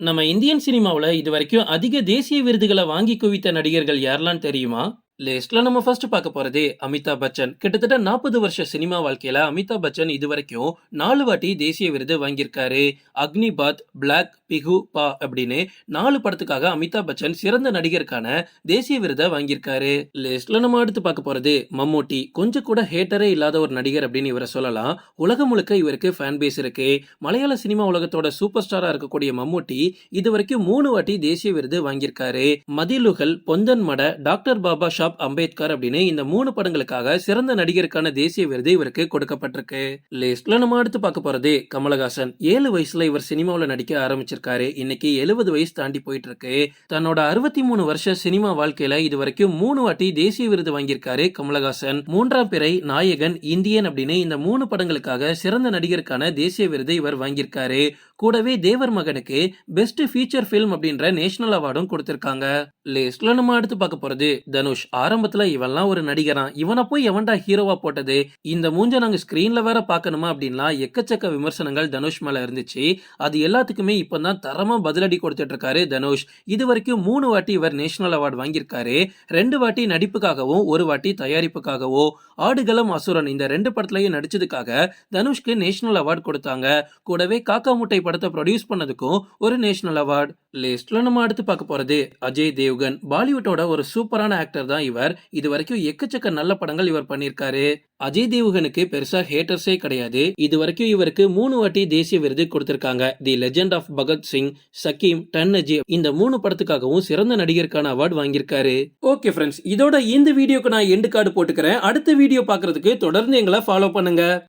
நம்ம இந்தியன் சினிமாவில் இது வரைக்கும் அதிக தேசிய விருதுகளை வாங்கி குவித்த நடிகர்கள் யாரெல்லாம் தெரியுமா? லிஸ்ட்ல நம்ம ஃபர்ஸ்ட் பார்க்க போறது அமிதாப் பச்சன். கிட்டத்தட்ட 40 வருஷ சினிமா வாழ்க்கையில அமிதாப் பச்சன் இது வரைக்கும் நாலு வாட்டி தேசிய விருது வாங்கியிருக்காரு. அக்னிபாத், பிளாக், பிகு, பா அப்படின்னு நாலு படத்துக்காக அமிதாப் பச்சன் சிறந்த நடிகருக்கான தேசிய விருதை வாங்கியிருக்காரு. லிஸ்ட்ல நம்ம அடுத்து பார்க்க போறது மம்மூட்டி. கொஞ்சம் கூட ஹேட்டரே இல்லாத ஒரு நடிகர் அப்படின்னு இவரை சொல்லலாம். உலகம் முழுக்க இவருக்கு ஃபேன் பேஸ் இருக்கு. மலையாள சினிமா உலகத்தோட சூப்பர் ஸ்டாரா இருக்கக்கூடிய மம்மூட்டி இதுவரைக்கும் மூணு வாட்டி தேசிய விருது வாங்கியிருக்காரு. மதிலுகள், பொந்தன் மட, டாக்டர் பாபா ஷாப் அம்பேத்கர் அப்படின்னு இந்த மூணு படங்களுக்காக சிறந்த நடிகருக்கான தேசிய விருது இவருக்கு கொடுக்கப்பட்டிருக்கு. லிஸ்ட்ல நம்ம அடுத்து பார்க்க போறது கமலஹாசன். ஏழு வயசுல இவர் சினிமாவில் நடிக்க ஆரம்பிச்சிருக்காரு. இன்னைக்கு 70 வயசு தாண்டி போயிட்டு இருக்கு. தன்னோட 63 வருஷ சினிமா வாழ்க்கையில இது வரைக்கும் மூணு வாட்டி தேசிய விருது வாங்கியிருக்காரு கமலஹாசன். மூன்றாம் பிறை, நாயகன், இந்தியன் அப்படின்னு இந்த மூணு படங்களுக்காக சிறந்த நடிகருக்கான தேசிய விருது இவர் வாங்கியிருக்காரு. கூடவே தேவர் மகனுக்கு பெஸ்ட் ஃபீச்சர் ஃபிலிம் அப்படின்ற நேஷனல் அவார்டும் கொடுத்திருக்காங்க. லிஸ்ட்ல நம்ம அடுத்து பார்க்க போறது தனுஷ். ஆரம்பத்துல இவெல்லாம் ஒரு நடிகரான் இவனை போய் எவன்டா ஹீரோவா போட்டது? இந்த மூஞ்ச நாங்க ஸ்கிரீன்ல வேற பாக்கணுமா அப்படின்லாம் எக்கச்சக்க விமர்சனங்கள் தனுஷ் மேல இருந்துச்சு. அது எல்லாத்துக்குமே தான் தரமா பதிலடி கொடுத்துட்டு இருக்காரு தனுஷ். இதுவரைக்கும் 3 வாட்டி இவர் நேஷனல் அவார்ட் வாங்கியிருக்காரு. ரெண்டு வாட்டி நடிப்புக்காகவும், ஒரு வாட்டி தயாரிப்புக்காகவோ ஆடுகளம், அசுரன் இந்த ரெண்டு படத்துலயும் நடிச்சதுக்காக தனுஷ்க்கு நேஷனல் அவார்ட் கொடுத்தாங்க. கூடவே காக்கா முட்டை படத்தை ப்ரொடியூஸ் பண்ணதுக்கும் ஒரு நேஷனல் அவார்டு லிஸ்ட்ல நம்ம அடுத்து பார்க்க போறது அஜய் தேவ்கன். பாலிவுட்டோட ஒரு சூப்பரான ஆக்டர் தான் இவர். இது வரைக்கும் எக்கச்சக்க நல்ல படங்கள் இவர் பண்ணியிருக்காரு. அஜய் தேவ்கனுக்கு பெருசா ஹேட்டர்ஸே கிடையாது. இது வரைக்கும் இவருக்கு மூணு வாட்டி தேசிய விருது கொடுத்திருக்காங்க. The legend of Bhagat Singh, சக்கீம், Tanhaji இந்த மூணு படத்துக்காகவும் சிறந்த நடிகருக்கான அவார்டு வாங்கியிருக்காரு. ஓகே ஃப்ரெண்ட்ஸ் இதோட இந்த வீடியோக்கு நான் எண்டு கார்டு போட்டுக்கிறேன். அடுத்த வீடியோ பார்க்கறதுக்கு தொடர்ந்து எங்களை ஃபாலோ பண்ணுங்க.